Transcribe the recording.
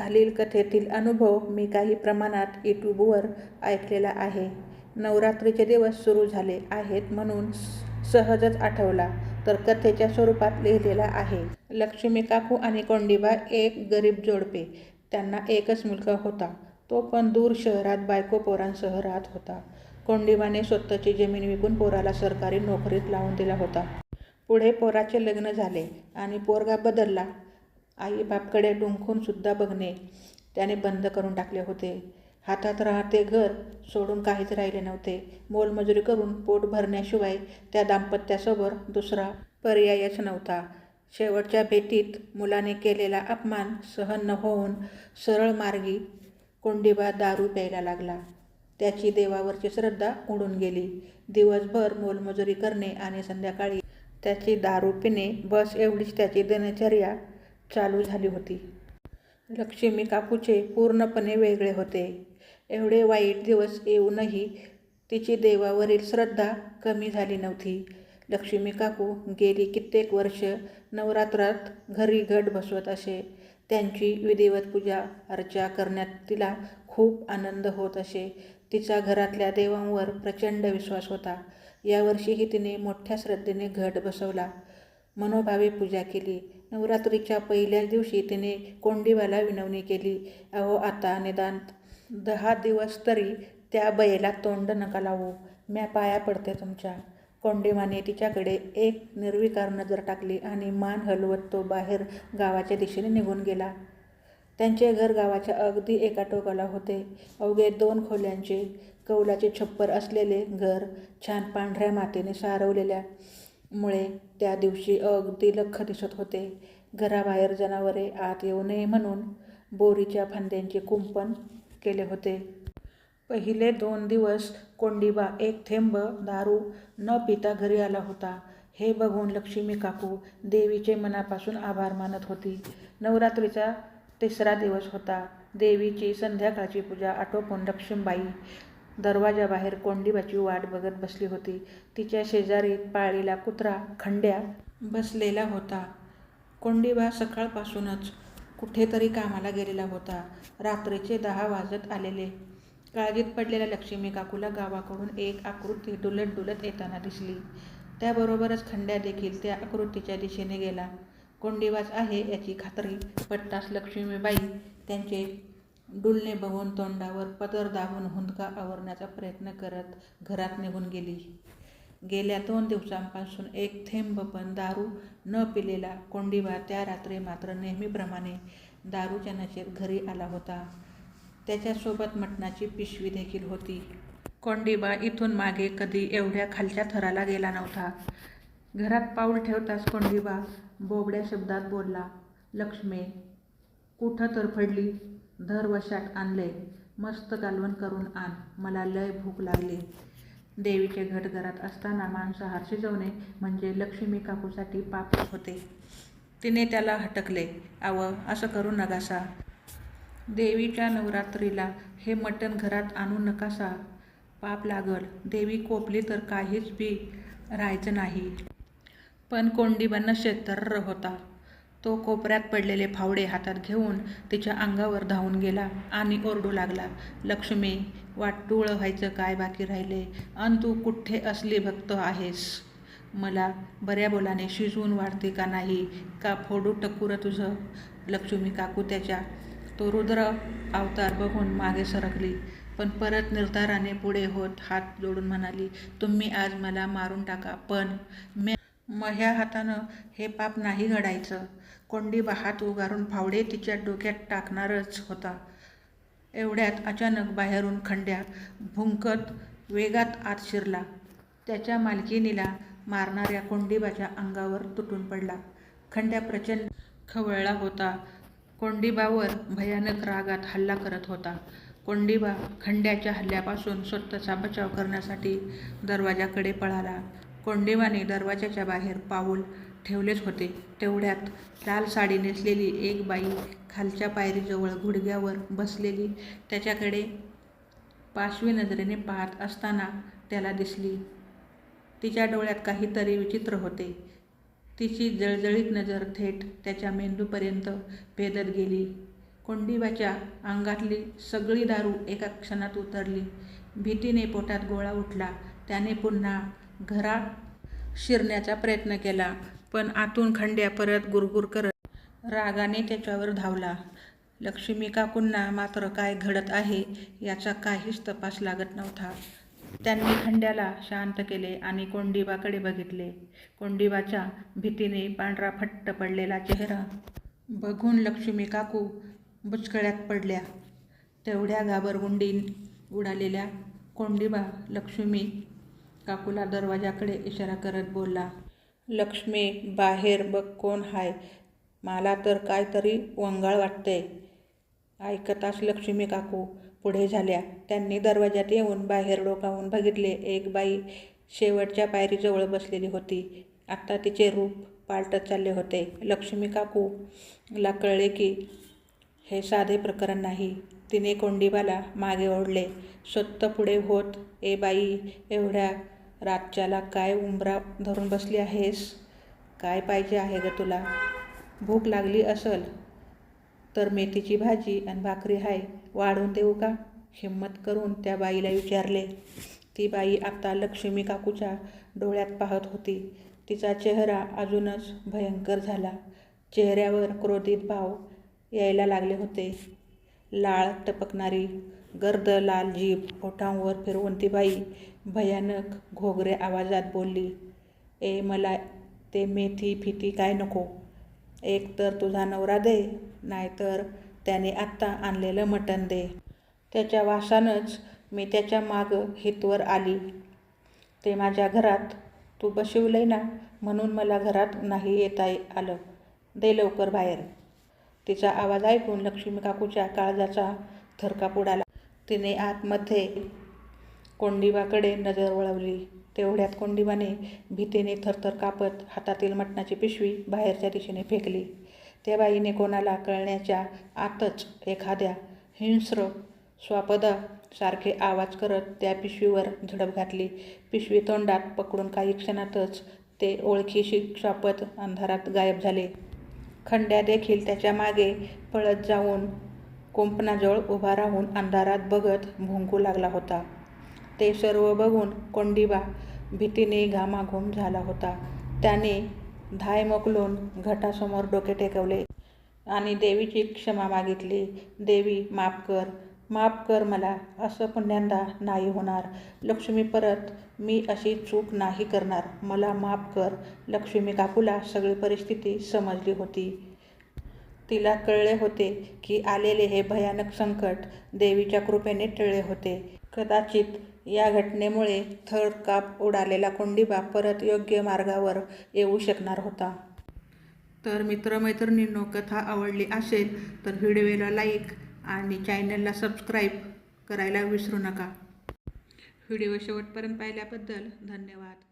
खालील कथेतील अनुभव मी काही प्रमाणात यूट्यूबवर ऐकलेला आहे. नवरात्रीचे दिवस सुरू झाले आहेत म्हणून सहजच आठवला तर कथेच्या स्वरूपात लिहिलेला आहे. लक्ष्मी काकू आणि कोंडीबा एक गरीब जोडपे. त्यांना एकच मुलगा होता. तो पण दूर शहरात बायको पोरांसह राहत होता. कोंडीबाने स्वतःची जमीन विकून पोराला सरकारी नोकरीत लावून दिला होता. पुढे पोराचे लग्न झाले आणि पोरगा बदलला. आईबापकडे डुंकूनसुद्धा डुंकून सुद्धा बघणे त्याने बंद करून टाकले होते. हातात राहते घर सोडून काहीच राहिले नव्हते. मोलमजुरी करून पोट भरण्याशिवाय त्या दाम्पत्यासमोर दुसरा पर्यायच नव्हता. शेवटच्या भेटीत मुलाने केलेला अपमान सहन न होऊन सरळ मार्गी कोंडीबा दारू प्यायला लागला. त्याची देवावरची श्रद्धा उडून गेली. दिवसभर मोलमजुरी करणे आणि संध्याकाळी त्याची दारू पिणे बस एवढीच त्याची दिनचर्या चालू झाली होती. लक्ष्मी काकूचे पूर्णपणे वेगळे होते. एवढे वाईट दिवस येऊनही तिची देवावरील श्रद्धा कमी झाली नव्हती. लक्ष्मी काकू गेली कित्येक वर्ष नवरात्रात घरी घट बसवत असे. त्यांची विधिवत पूजा अर्चा करण्यात तिला खूप आनंद होत असे. तिचा घरातल्या देवांवर प्रचंड विश्वास होता. यावर्षीही तिने मोठ्या श्रद्धेने घट बसवला. मनोभावे पूजा केली. नवरात्रीच्या पहिल्याच दिवशी तिने कोंडीबाला विनवणी केली. अहो आता निदान दहा दिवस तरी त्या बैला तोंड नका लावू. म्या पाया पडते तुमच्या. कोंडीमाने तिच्याकडे एक निर्विकार नजर टाकली आणि मान हलवत तो बाहेर गावाच्या दिशेने निघून गेला. त्यांचे घर गावाच्या अगदी एका टोकाला होते. अवघे दोन खोल्यांचे कौलाचे छप्पर असलेले घर छान पांढऱ्या मातीने सारवलेल्या. मुळे त्या दिवशी अगदी लख दिसत होते. घराबाहेर जनावरे आत येऊ नये म्हणून बोरीच्या फांद्यांचे कुंपण केले होते. पहिले दोन दिवस कोंडीबा एक थेंब दारू न पिता घरी आला होता. हे बघून लक्ष्मी काकू देवीचे मनापासून आभार मानत होती. नवरात्रीचा तिसरा दिवस होता. देवीची संध्याकाळची पूजा आटोपून लक्ष्मीबाई दरवाजाबाहेर कोंडीबाची वाट बघत बसली होती. तिच्या शेजारी पाळीला कुत्रा खंड्या बसलेला होता. कोंडीबा सकाळपासूनच कुठेतरी कामाला गेलेला होता. रात्रीचे दहा वाजत आलेले. काळजीत पडलेल्या लक्ष्मी काकूला गावाकडून एक आकृती डुलत डुलत येताना दिसली. त्याबरोबरच खंड्या देखील त्या आकृतीच्या दिशेने गेला. कोंडीबाज आहे याची खात्री पट्टास लक्ष्मीबाई त्यांचे डुलणे बघून तोंडावर पदर दाबून हुंदका आवरण्याचा प्रयत्न करत घरात निघून गेली. गेल्या दोन दिवसांपासून एक थेंब पण दारू न पिलेला कोंडीबा त्या रात्री मात्र नेहमीप्रमाणे दारूच्या नशेत घरी आला होता. त्याच्यासोबत मटणाची पिशवी देखील होती. कोंडीबा इथून मागे कधी एवढ्या खालच्या थराला गेला नव्हता. घरात पाऊल ठेवताच कोंडीबा बोबड्या शब्दात बोलला लक्ष्मी कुठं तरफडली धर वशात आणले मस्त कालवण करून आण मला लय भूक लागली. देवीचे घट घरात असताना मांसाहार शिजवणे म्हणजे लक्ष्मी काकूसाठी पाप होते. तिने त्याला हटकले आव असं करू नकासा. देवीच्या नवरात्रीला हे मटण घरात आणू नकासा. पाप लागल देवी कोपली तर काहीच बी राहायचं नाही. पण कोंडीबांना शेतर होता. तो कोपऱ्यात पडलेले फावडे हातात घेऊन तिच्या अंगावर धावून गेला आणि ओरडू लागला लक्ष्मी वाटूळ व्हायचं काय बाकी राहिले? अन तू कुठे असली भक्त आहेस? मला बऱ्या बोलाने शिजवून वाढते का नाही? का फोडू टक्कुरं तुझं लक्ष्मी काकू त्याच्या तो रुद्र अवतार बघून मागे सरकली पण परत निर्धाराने पुढे होत हात जोडून म्हणाली तुम्ही आज मला मारून टाका पण मे मह्या हातानं हे पाप नाही घडायचं. कोंडी हात उगारून फावडे तिच्या डोक्यात टाकणारच होता. एवढ्यात अचानक बाहेरून खंड्या भुंकत वेगात आत शिरला. त्याच्या मालकिनीला मारणाऱ्या कोंडीबाच्या अंगावर तुटून पडला. खंड्या प्रचंड खवळला होता. कोंडीबावर भयानक रागात हल्ला करत होता. कोंडीबा खंड्याच्या हल्ल्यापासून स्वतःचा बचाव करण्यासाठी दरवाजाकडे पळाला. कोंडेवाने दरवाजाच्या बाहेर पाऊल ठेवलेच होते. तेवढ्यात लाल साडी नेसलेली एक बाई खालच्या पायरीजवळ गुडघ्यावर बसलेली त्याच्याकडे पाशवी नजरेने पाहत असताना त्याला दिसली. तिच्या डोळ्यात काहीतरी विचित्र होते. तिची जळजळीत नजर थेट त्याच्या मेंदूपर्यंत भेदत गेली. कोंडीबाच्या अंगातली सगळी दारू एका क्षणात उतरली. भीतीने पोटात गोळा उठला. त्याने पुन्हा घरात शिरण्याचा प्रयत्न केला पण आतून खंड्या परत गुरगुर करत रागाने त्याच्यावर धावला. लक्ष्मी काकूंना मात्र काय घडत आहे याचा काहीच तपास लागत नव्हता. त्यांनी खंड्याला शांत केले आणि कोंडिबाकडे बघितले. कोंडिबाच्या भीतीने पांढरा फट्ट पडलेला चेहरा बघून लक्ष्मी काकू बुचकळ्यात पडल्या. तेवढ्या घाबरगुंडी उडालेल्या कोंडिबा लक्ष्मी काकूला दरवाजाकडे इशारा करत बोलला लक्ष्मी बाहेर बघ कोण हाय. मला तर काहीतरी वंगाळ वाटते ऐकताच लक्ष्मी काकू. पुढे झाल्या. त्यांनी दरवाजात येऊन बाहेर डोकावून बघितले. एक बाई शेवटच्या पायरीजवळ बसलेली होती. आत्ता तिचे रूप पालटत चालले होते. लक्ष्मी काकूला कळले की हे साधे प्रकरण नाही. तिने कोंडीबाला मागे ओढले. स्वतः पुढे होत ए बाई. एवढ्या रातच्याला काय उंबरा धरून बसली आहेस? काय पाहिजे आहे ग तुला? भूक लागली असल तर मेथीची भाजी आणि भाकरी हाय वाढून देऊ का? हिंमत करून त्या बाईला विचारले. ती बाई आता लक्ष्मी काकूच्या डोळ्यात पाहत होती. तिचा चेहरा अजूनच भयंकर झाला. चेहऱ्यावर क्रोधित भाव यायला लागले होते. लाळ टपकणारी गर्द लाल जीभ ओठांवर फिरवून ती बाई भयानक घोगरे आवाजात बोलली ए मला ते मेथी फिती काय नको? एक तर तुझा नवरा दे नाहीतर त्याने आत्ता आणलेलं मटण दे. त्याच्या वासानंच मी त्याच्या मागं हितवर आली. ते माझ्या घरात तू बशिवलंय ना म्हणून मला घरात नाही येता आलं. दे लवकर बाहेर. तिचा आवाज ऐकून लक्ष्मी काकूच्या काळजाचा थरकाप उडाला. तिने आतमध्ये कोंडिबाकडे नजर वळवली. तेवढ्यात कोंडिबाने भीतीने थरथर कापत हातातील मटणाची पिशवी बाहेरच्या दिशेने फेकली. त्या बाईने कोणाला कळण्याच्या आतच एखाद्या हिंस्र स्वापदा सारखे आवाज करत त्या पिशवीवर झडप घातली. पिशवी तोंडात पकडून काही क्षणातच ते ओळखीशी स्वापद अंधारात गायब झाले. खंड्या देखील त्याच्यामागे पळत जाऊन कुंपणाजवळ उभा राहून अंधारात बघत भुंकू लागला होता. ते सर्व बघून कोंडिबा भीतीने घामाघूम झाला होता. त्याने धाय मोकलून घटासमोर डोके टेकवले आणि देवीची क्षमा मागितली. देवी माफ कर. माफ कर मला. असं पुण्यांदा नाही होणार. लक्ष्मी परत मी अशी चूक नाही करणार. मला माफ कर. लक्ष्मी काकूला सगळी परिस्थिती समजली होती. तिला कळले होते की आलेले हे भयानक संकट देवीच्या कृपेने टळले होते. कदाचित या घटनेमुळे थरकाप उडालेला कोंडीबा परत योग्य मार्गावर येऊ शकणार होता. तर मित्रमैत्रिणींनो कथा आवडली असेल तर व्हिडिओला लाईक आणि चॅनलला सबस्क्राईब करायला विसरू नका. व्हिडिओ शेवटपर्यंत पाहिल्याबद्दल धन्यवाद.